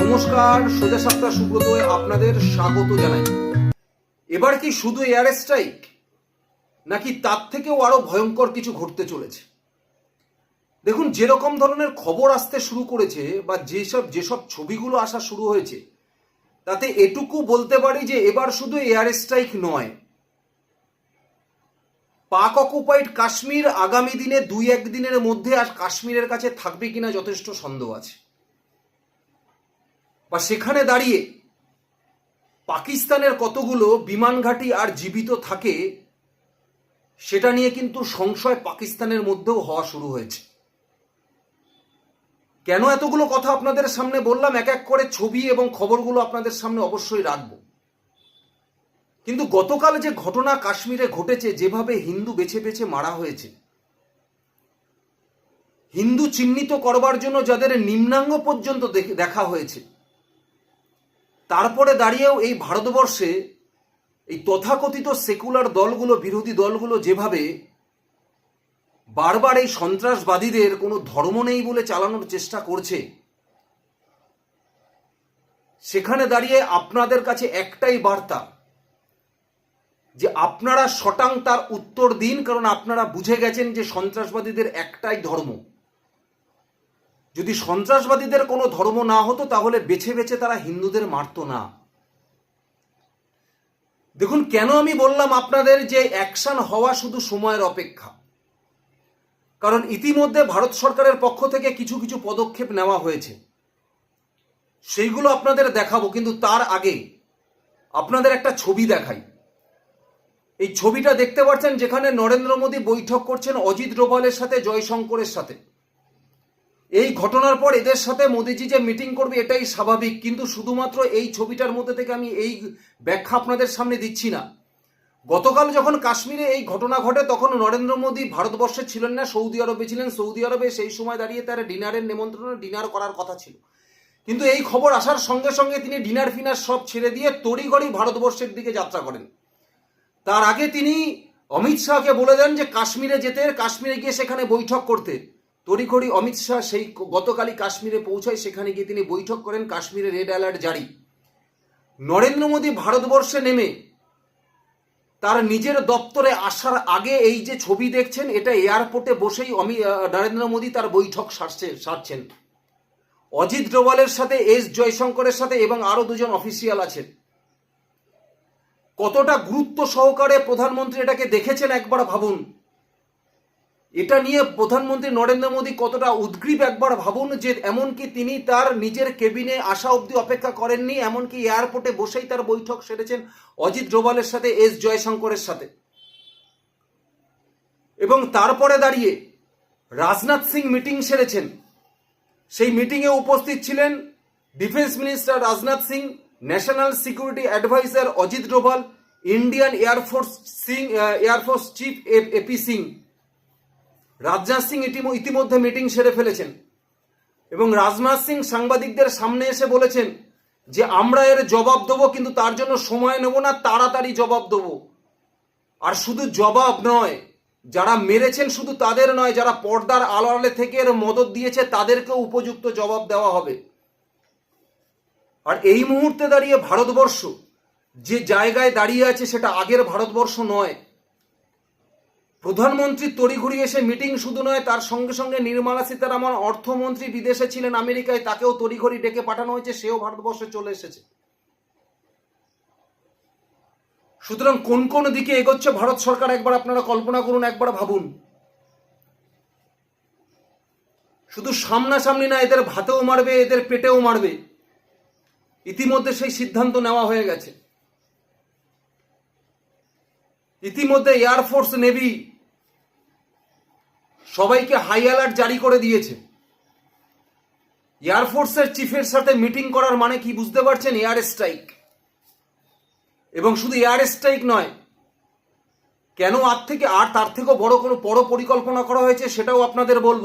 নমস্কার, সোজা সাপ্তাহ সুব্রত আপনাদের স্বাগত জানাই। এবার কি শুধু এয়ার স্ট্রাইক নাকি তার থেকেও আরও ভয়ঙ্কর কিছু ঘটতে চলেছে? দেখুন, যেরকম ধরনের খবর আসতে শুরু করেছে বা যেসব যেসব ছবিগুলো আসা শুরু হয়েছে, তাতে এটুকু বলতে পারি যে এবার শুধু এয়ার স্ট্রাইক নয়। পাক অকুপাইড কাশ্মীর আগামী দিনে দুই এক দিনের মধ্যে আর কাশ্মীরের কাছে থাকবে কিনা যথেষ্ট সন্দেহ আছে। বা সেখানে দাঁড়িয়ে পাকিস্তানের কতগুলো বিমান ঘাঁটি আর জীবিত থাকে, সেটা নিয়ে কিন্তু সংশয় পাকিস্তানের মধ্যেও হওয়া শুরু হয়েছে। কেন এতগুলো কথা আপনাদের সামনে বললাম? এক এক করে ছবি এবং খবরগুলো আপনাদের সামনে অবশ্যই রাখব। কিন্তু গতকাল যে ঘটনা কাশ্মীরে ঘটেছে, যেভাবে হিন্দু বেছে বেছে মারা হয়েছে, হিন্দু চিহ্নিত করবার জন্য যাদের নিম্নাঙ্গ পর্যন্ত দেখা হয়েছে তারপরে দাঁড়িয়েও এই ভারতবর্ষে এই তথাকথিত সেকুলার দলগুলো, বিরোধী দলগুলো যেভাবে বারবার এই সন্ত্রাসবাদীদের কোনো ধর্ম নেই বলে চালানোর চেষ্টা করছে, সেখানে দাঁড়িয়ে আপনাদের কাছে একটাই বার্তা, যে আপনারা শটাং তার উত্তর দিন, কারণ আপনারা বুঝে গেছেন যে সন্ত্রাসবাদীদের একটাই ধর্ম। যদি সন্ত্রাসবাদীদের কোনো ধর্ম না হতো, তাহলে বেছে বেছে তারা হিন্দুদের মারতো না। দেখুন, কেন আমি বললাম আপনাদের যে অ্যাকশন হওয়া শুধু সময়ের অপেক্ষা? কারণ ইতিমধ্যে ভারত সরকারের পক্ষ থেকে কিছু কিছু পদক্ষেপ নেওয়া হয়েছে। সেইগুলো আপনাদের দেখাবো, কিন্তু তার আগে আপনাদের একটা ছবি দেখাই। এই ছবিটা দেখতে পাচ্ছেন, যেখানে নরেন্দ্র মোদী বৈঠক করছেন অজিত ডোভালের সাথে, জয়শঙ্করের সাথে। এই ঘটনার পর এদের সাথে মোদিজি যে মিটিং করবে, এটাই স্বাভাবিক। কিন্তু শুধুমাত্র এই ছবিটার মধ্যে থেকে আমি এই ব্যাখ্যা আপনাদের সামনে দিচ্ছি না। গতকাল যখন কাশ্মীরে এই ঘটনা ঘটে, তখন নরেন্দ্র মোদী ভারতবর্ষে ছিলেন না, সৌদি আরবে ছিলেন। সৌদি আরবে সেই সময় দাঁড়িয়ে তার ডিনারের নিমন্ত্রণে ডিনার করার কথা ছিল। কিন্তু এই খবর আসার সঙ্গে সঙ্গে তিনি ডিনার ফিনার সব ছেড়ে দিয়ে তড়িঘড়ি ভারতবর্ষের দিকে যাত্রা করেন। তার আগে তিনি অমিত শাহকে বলে দেন যে, কাশ্মীরে যেতে, কাশ্মীরে গিয়ে সেখানে বৈঠক করতে। তড়িঘড়ি অমিত শাহ সেই গতকালই কাশ্মীরে পৌঁছায়, সেখানে গিয়ে তিনি বৈঠক করেন, কাশ্মীরে রেড অ্যালার্ট জারি। নরেন্দ্র মোদী ভারতবর্ষে নেমে তার নিজের দপ্তরে আসার আগে এই যে ছবি দেখছেন, এটা এয়ারপোর্টে বসেই অমি নরেন্দ্র মোদী তার বৈঠক সারছে, সারছেন। অজিত ডোভালের সাথে এস জয়শঙ্করের সাথে এবং আরও দুজন অফিসিয়াল আছেন। কতটা গুরুত্ব সহকারে প্রধানমন্ত্রী এটাকে দেখেছেন একবার ভাবুন। এটা নিয়ে প্রধানমন্ত্রী নরেন্দ্র মোদী কতটা উদ্গ্রীব একবার ভাবুন যে এমনকি তিনি তার নিজের কেবিনে আসা অবধি অপেক্ষা করেননি, এমনকি এয়ারপোর্টে বসেই তার বৈঠক সেরেছেন অজিত ডোভালের সাথে এস জয়শঙ্করের সাথে। এবং তারপরে দাঁড়িয়ে রাজনাথ সিং মিটিং সেরেছেন। সেই মিটিংয়ে উপস্থিত ছিলেন defence minister Rajnath Singh, national security adviser Ajit Doval, Indian air force Singh air force chief A Singh. Rajnath Singh ইতিম- ইতিমধ্যে মিটিং সেরে ফেলেছেন। এবং রাজনাথ সিং সাংবাদিকদের সামনে এসে বলেছেন যে, আমরা এর জবাব দেবো, কিন্তু তার জন্য সময় নেব না, তাড়াতাড়ি জবাব দেবো। আর শুধু জবাব নয়, যারা মেরেছেন শুধু তাদের নয়, যারা পর্দার আড়ালে থেকে এর মদত দিয়েছে, তাদেরকেও উপযুক্ত জবাব দেওয়া হবে। আর এই মুহূর্তে দাঁড়িয়ে ভারতবর্ষ যে জায়গায় দাঁড়িয়ে আছে, সেটা আগের ভারতবর্ষ নয় প্রধানমন্ত্রী তড়িঘড়ি এসে মিটিং শুধু নয়, তার সঙ্গে সঙ্গে নির্মলা সীতারামন অর্থমন্ত্রী বিদেশে ছিলেন আমেরিকায়, তাকেও তড়িঘড়ি ডেকে পাঠানো হয়েছে, সেও ভারতবর্ষে চলে এসেছে। সুতরাং কোন কোন দিকে এগোচ্ছে ভারত সরকার, একবার আপনারা কল্পনা করুন, একবার ভাবুন। শুধু সামনাসামনি না, এদের ভাতেও মারবে, এদের পেটেও মারবে। ইতিমধ্যে সেই সিদ্ধান্ত নেওয়া হয়ে গেছে। ইতিমধ্যে এয়ারফোর্স নেভি সবাইকে হাই অ্যালার্ট জারি করে দিয়েছে। এয়ারফোর্সের চিফের সাথে মিটিং করার মানে কি বুঝতে পারছেন? এয়ার স্ট্রাইক এবং শুধু এয়ার স্ট্রাইক নয়, কেন আর থেকে আর তার থেকেও বড় কোনো বড় পরিকল্পনা করা হয়েছে সেটাও আপনাদের বলব।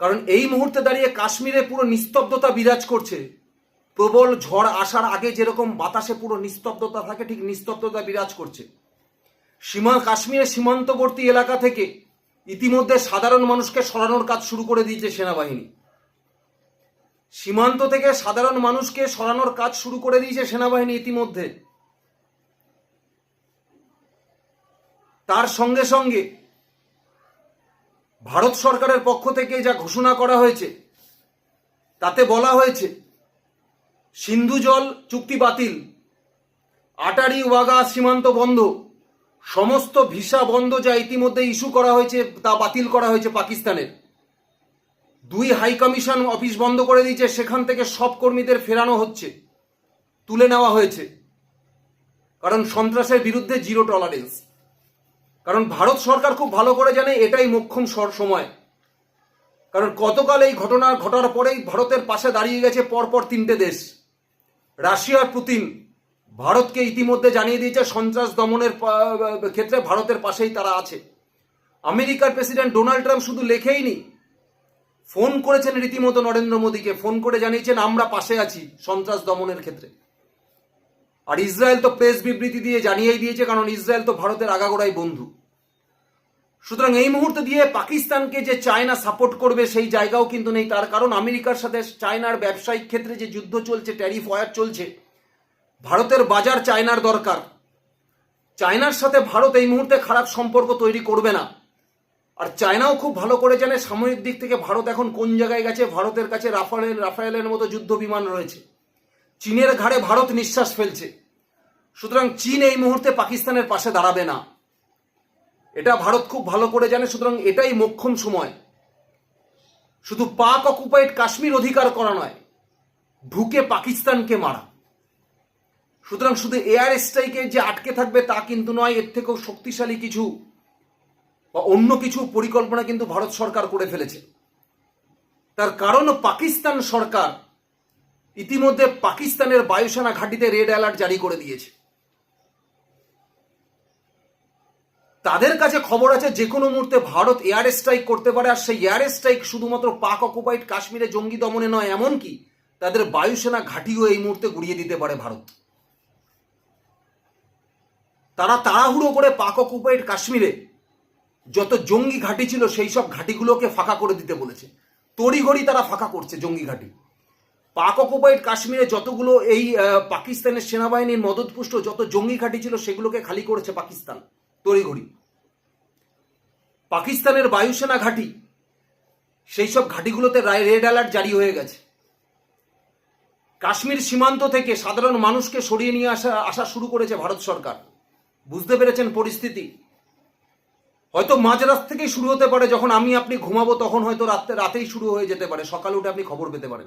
কারণ এই মুহূর্তে দাঁড়িয়ে কাশ্মীরে পুরো নিস্তব্ধতা বিরাজ করছে। প্রবল ঝড় আসার আগে যেরকম বাতাসে পুরো নিস্তব্ধতা থাকে, ঠিক নিস্তব্ধতা বিরাজ করছে। সীমা কাশ্মীরের সীমান্তবর্তী এলাকা থেকে ইতিমধ্যে সাধারণ মানুষকে সরানোর কাজ শুরু করে দিয়েছে সেনাবাহিনী। সীমান্ত থেকে সাধারণ মানুষকে সরানোর কাজ শুরু করে দিয়েছে সেনাবাহিনী ইতিমধ্যে। তার সঙ্গে সঙ্গে ভারত সরকারের পক্ষ থেকে যা ঘোষণা করা হয়েছে, তাতে বলা হয়েছে সিন্ধু জল চুক্তি বাতিল। আটারি ওয়াগা সীমান্ত বন্ধ। সমস্ত ভিসা বন্ধ যা ইতিমধ্যে ইস্যু করা হয়েছে, তা বাতিল করা হয়েছে পাকিস্তানের। দুই হাই কমিশন অফিস বন্ধ করে দিয়েছে, সেখান থেকে সব কর্মীদের ফেরানো হচ্ছে, তুলে নেওয়া হয়েছে। কারণ সন্ত্রাসের বিরুদ্ধে জিরো টলারেন্স। কারণ ভারত সরকার খুব ভালো করে জানে, এটাই মোক্ষম সর সময়। কারণ গতকাল এই ঘটনা ঘটার পরেই ভারতের পাশে দাঁড়িয়ে গেছে পরপর তিনটে দেশ। রাশিয়ার পুতিন ভারতকে ইতিমধ্যে জানিয়ে দিয়েছে সন্ত্রাস দমনের ক্ষেত্রে ভারতের পাশেই তারা আছে। আমেরিকার প্রেসিডেন্ট ডোনাল্ড ট্রাম্প শুধু লেখেইনি ফোন করেছেন রীতিমতো নরেন্দ্র মোদীকে, ফোন করে জানিয়েছেন, আমরা পাশে আছি সন্ত্রাস দমনের ক্ষেত্রে। আর ইসরায়েল তো প্রেস বিবৃতি দিয়ে জানিয়েই দিয়েছে, কারণ ইসরায়েল তো ভারতের আগাগোড়াই বন্ধু। সুতরাং এই মুহূর্তে দিয়ে পাকিস্তানকে যে চায়না সাপোর্ট করবে সেই জায়গাও কিন্তু নেই। তার কারণ আমেরিকার সাথে চায়নার ব্যবসায়িক ক্ষেত্রে যে যুদ্ধ চলছে ট্যারিফ ওয়ার চলছে, ভারতের বাজার চায়নার দরকার। চায়নার সাথে ভারত এই মুহূর্তে খারাপ সম্পর্ক তৈরি করবে না। আর চায়নাও খুব ভালো করে জানে সামরিক দিক থেকে ভারত এখন কোন জায়গায় গেছে। ভারতের কাছে রাফায়েল রাফায়েলের মতো যুদ্ধ বিমান রয়েছে। চীনের ঘাড়ে ভারত নিঃশ্বাস ফেলছে। সুতরাং চীন এই মুহূর্তে পাকিস্তানের পাশে দাঁড়াবে না। এটা ভারত খুব ভালো করে জানে, সুতরাং এটাই মোক্ষম সময়। শুধু পাক অকুপাইড কাশ্মীর অধিকার করা নয় ঢুকে পাকিস্তানকে মারা। সুতরাং শুধু এয়ার স্ট্রাইকে যে আটকে থাকবে তা কিন্তু নয়, এর থেকেও শক্তিশালী কিছু বা অন্য কিছু পরিকল্পনা কিন্তু ভারত সরকার করে ফেলেছে। তার কারণ পাকিস্তান সরকার ইতিমধ্যে পাকিস্তানের বায়ুসেনা ঘাঁটিতে রেড অ্যালার্ট জারি করে দিয়েছে। তাদের কাছে খবর আছে যে কোনো মুহূর্তে ভারত এয়ার স্ট্রাইক করতে পারে, আর সেই এয়ার স্ট্রাইক শুধুমাত্র পাক অকুপাইড কাশ্মীরে জঙ্গি দমনে নয়, এমনকি তাদের বায়ুসেনা ঘাঁটিও এই মুহূর্তে গুড়িয়ে দিতে পারে ভারত। তারা তাড়াহুড়ো করে পাক অকুপাইড কাশ্মীরে যত জঙ্গি ঘাঁটি ছিল, সেই সব ঘাঁটিগুলোকে ফাঁকা করে দিতে বলেছে। তড়িঘড়ি তারা ফাঁকা করছে জঙ্গি ঘাঁটি। পাক অকুপাইড কাশ্মীরে যতগুলো এই পাকিস্তানের সেনাবাহিনীর মদতপুষ্ট যত জঙ্গি ঘাঁটি ছিল, সেগুলোকে খালি করেছে পাকিস্তান। তড়িঘড়ি। পাকিস্তানের বায়ুসেনা ঘাঁটি, সেই সব ঘাঁটিগুলোতে রেড অ্যালার্ট জারি হয়ে গেছে। কাশ্মীর সীমান্ত থেকে সাধারণ মানুষকে সরিয়ে নিয়ে আসা আসা শুরু করেছে ভারত সরকার। বুঝতে পেরেছেন পরিস্থিতি? হয়তো মাঝরাত থেকেই শুরু হতে পারে, যখন আমি আপনি ঘুমাবো তখন হয়তো রাতে রাতেই শুরু হয়ে যেতে পারে। সকালে উঠে আপনি খবর পেতে পারেন।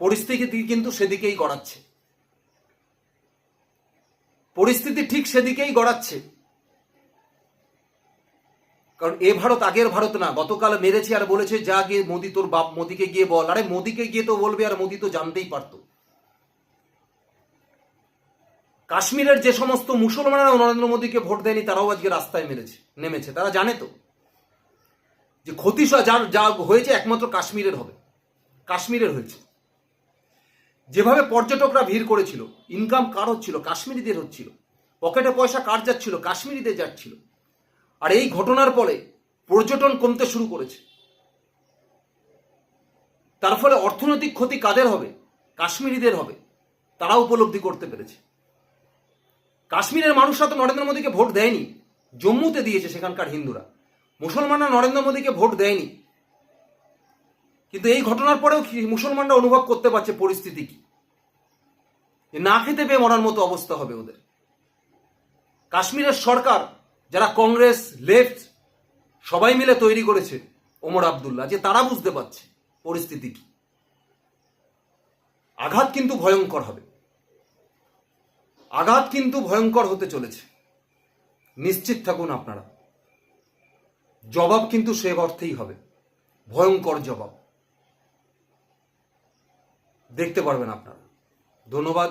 পরিস্থিতি কিন্তু সেদিকেই গড়াচ্ছে। পরিস্থিতি ঠিক সেদিকেই গড়াচ্ছে। কারণ এ ভারত আগের ভারত না, গতকাল মেরেছে আর বলেছে, যা গিয়ে মোদি তোর বাপ মোদিকে গিয়ে বল। আরে মোদিকে গিয়ে তো বলবে আর মোদি তো জানতেই পারতো। কাশ্মীরের যে সমস্ত মুসলমানরা নরেন্দ্র মোদীকে ভোট দেয়নি, তারাও আজকে রাস্তায় মেরেছে, নেমেছে। তারা জানে তো যে ক্ষতি যার যা হয়েছে একমাত্র কাশ্মীরের হবে, কাশ্মীরের হয়েছে। যেভাবে পর্যটকরা ভিড় করেছিল ইনকাম কার হচ্ছিল, কাশ্মীরিদের হচ্ছিল, পকেটে পয়সা কার যাচ্ছিল, কাশ্মীরিদের যাচ্ছিল। আর এই ঘটনার ফলে পর্যটন কমতে শুরু করেছে। তার ফলে অর্থনৈতিক ক্ষতি কাদের হবে? কাশ্মীরিদের হবে। তারা উপলব্ধি করতে পেরেছে। কাশ্মীরের মানুষরা তো নরেন্দ্র মোদীকে ভোট দেয়নি। জম্মুতে দিয়েছে সেখানকার হিন্দুরা। মুসলমানরা নরেন্দ্র মোদীকে ভোট দেয়নি। কিন্তু এই ঘটনার পরেও মুসলমানরা অনুভব করতে পারছে পরিস্থিতি কি? না খেতে পেয়ে মরার মতো অবস্থা হবে ওদের। কাশ্মীরের সরকার, যারা কংগ্রেস, লেফট, সবাই মিলে তৈরি করেছে ওমর আবদুল্লাহ, যে তারা বুঝতে পারছে পরিস্থিতি কি। আঘাত কিন্তু ভয়ঙ্কর হবে। আঘাত কিন্তু ভয়ঙ্কর হতে চলেছে। নিশ্চিত থাকুন আপনারা। জবাব কিন্তু সে অর্থেই হবে। ভয়ঙ্কর জবাব। দেখতে পারবেন আপনারা। ধন্যবাদ।